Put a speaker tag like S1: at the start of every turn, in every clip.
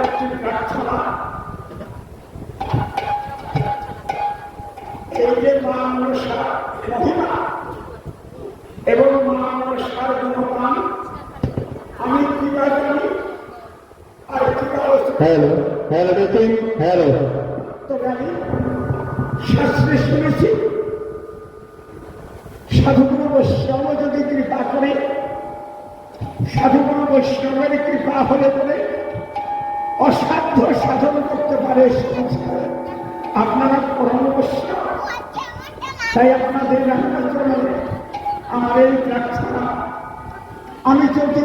S1: একটি মনসা এবং মা মনসার আমি আর কিবা
S2: হ্যালো। টেস্টিং হ্যালো
S1: তো জানি শাস্ত্রে শুনেছি। সাধুগুরু বৈষ্ণব যদি কৃপা করে সাধুগুরু বৈষ্ণবের কৃপা হলে পরে অসাধ্য সাধন করতে পারে আপনারা পরম বৈষ্ণব তাই আপনাদের আমার এই প্রার্থনা। আমি যদি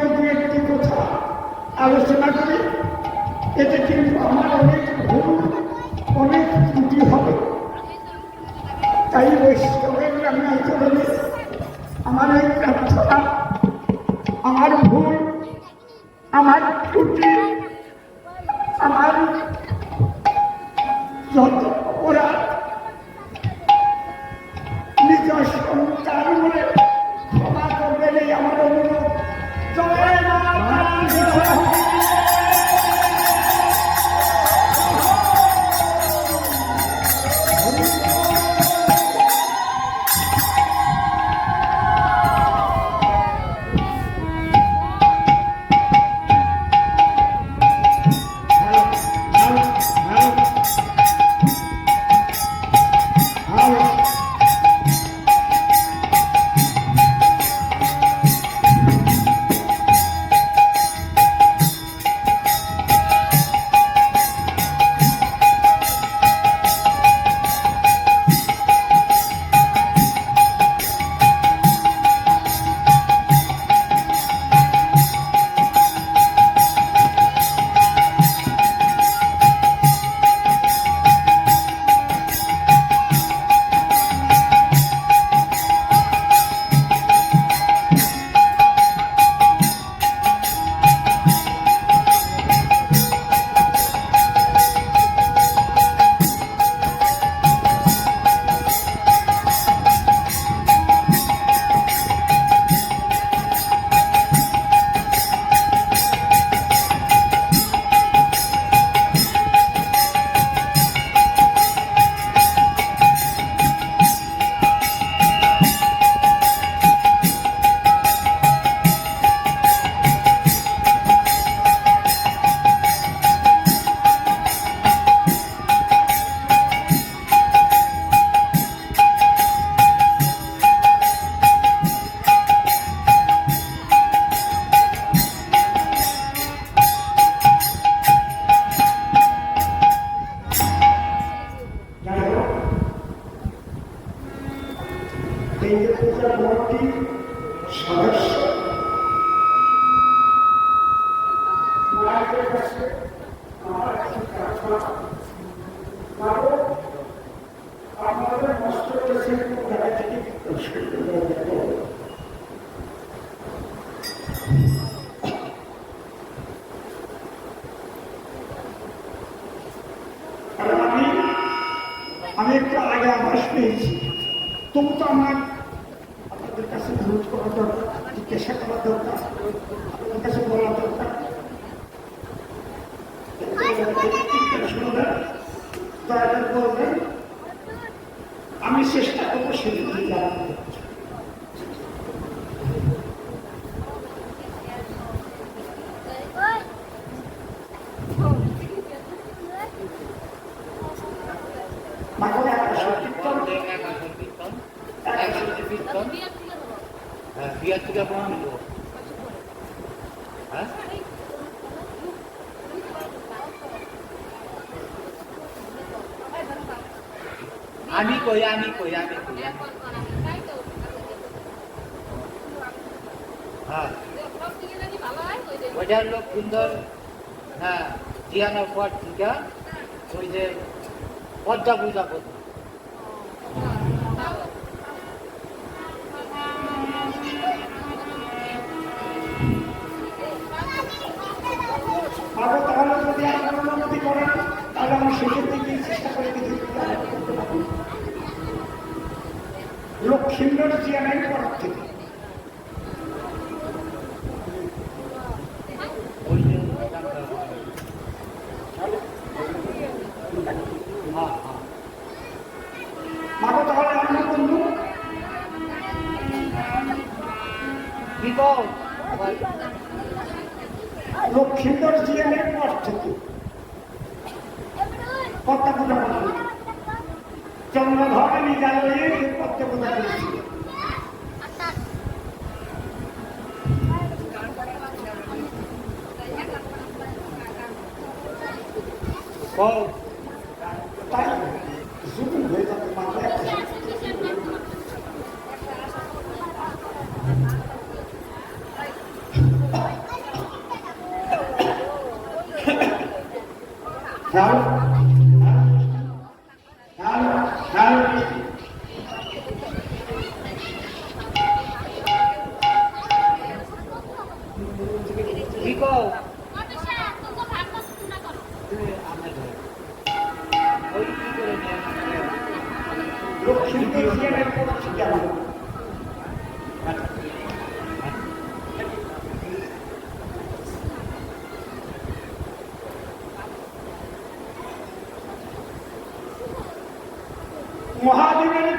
S1: এই যে পূজা মূর্তি সদস্য মায়েদের কাছে আমার একটি প্রার্থনা কারও আপনাদের নষ্ট করেছেন জায়গা থেকে কারণ আমি আমি একটু আগে আভাস পেয়েছি তবু তো আমার আপনাদের কাছে অনুরোধ করা দরকার জিজ্ঞাসা করা দরকার আপনাদের কাছে বলা দরকার শুনবেন দয়া করে বলবেন আমি চেষ্টা করব সেদিকে
S3: আমি কই আমি কই আমি কই হ্যাঁ। লোক সুন্দর। হ্যাঁ জিয়ানোর পর থেকে ওই যে পদ্মা পূজা করতো।
S1: তাহলে আমার শেষের দিকে চেষ্টা করে দিতে লক্ষ্মীন্দর চেয়ারম্যান পদ্মা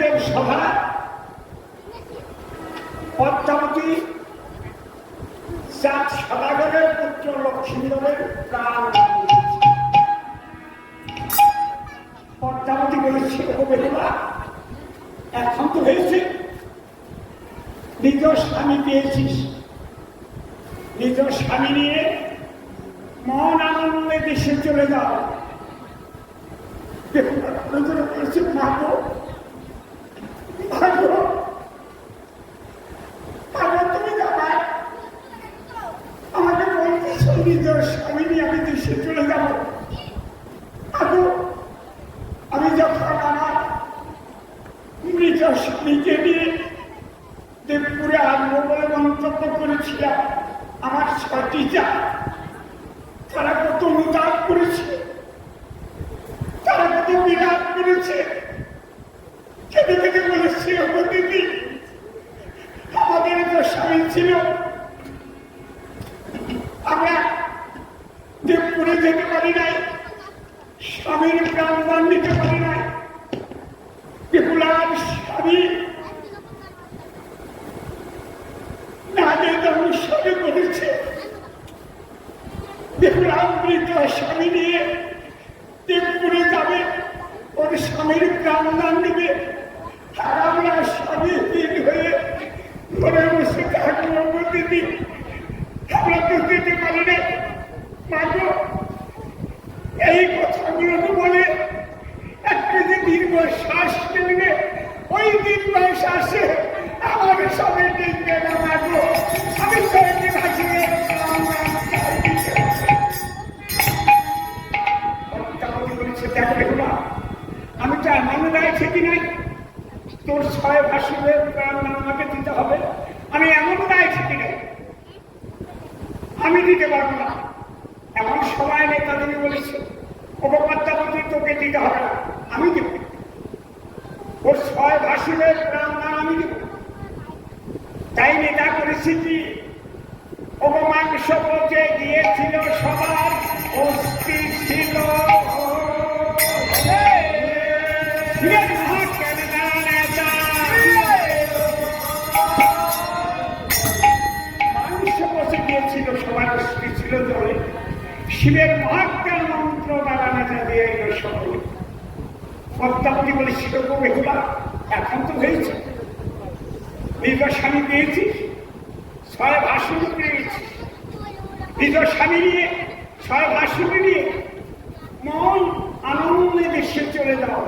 S1: দেব সভা, পদ্মাবতী চাঁদ সদাগরের পুত্র লক্ষ্মীন্দরের প্রাণ পদ্মাবতী বলেছে এখন তো হয়েছে। নিজ স্বামী পেয়েছিস। নিজ স্বামী নিয়ে মন আনন্দে দেশে চলে যাও বেহুলা নজরে বলেছে মাগো মাগো মাগো তুমি যাবা আমাকে বলতেছ নিজ স্বামী নিয়ে আমি দেশে চলে যাব মাগো আমি যখন আমার মৃত স্বামীকে নিয়ে দেবপুরে আসব বলে মন্তব্য করেছিলাম আমার ছয়টি যা তারা কত অনুতাপ করেছে তারা কত বিরাট করেছে কেঁদে কেঁদে বলেছে ও দিদি আমাদের তো স্বামী ছিল আমরা দেবপুরে যেতে পারি নাই। স্বামীর প্রাণদান দিতে পারি নাই। বিপুলার স্বামী। মৃত স্বামী নিয়ে যাবে। ওর স্বামীর প্রাণদান দেবে। আর আমরা স্বামী হীন হয়ে ঘরে বসে থাকব দিদি আমরা তো যেতে পারি না মাগো এই কথাগুলো তো বলে একটা যে দীর্ঘ শ্বাস ফেলবে ওই দীর্ঘ শ্বাসে আমার সবে দেখবে না মাগো আমি সবাইকে ভাসিয়ে আমি তো এমন গাইছি কি নাই? তোর ছয় ভাসিবের প্রাণ আমাকে দিতে হবে আমি এমন গাইছি কি নাই আমি দিতে পারব না এমন সময় নেতাদেরই বলেছে উপপাদ্যাপতি তোকে দিতে হবে না আমি দেব ওর ছয় ভাসিবের প্রাণ দান আমি দেব তাই করেছি অপমাংস গিয়েছিল সবার ছিল। শিবের মহাজ্ঞান মন্ত্র দ্বারা নেতা দিয়ে এলো সকলে। বলে শিব বেহুলা এখন তো হয়েছে স্বামী পেয়েছিস ছয় ভাষণ পেয়েছিস দীর্ঘ স্বামী নিয়ে ছয় ভাষণ নিয়ে মন আনন্দে দেশে চলে যাও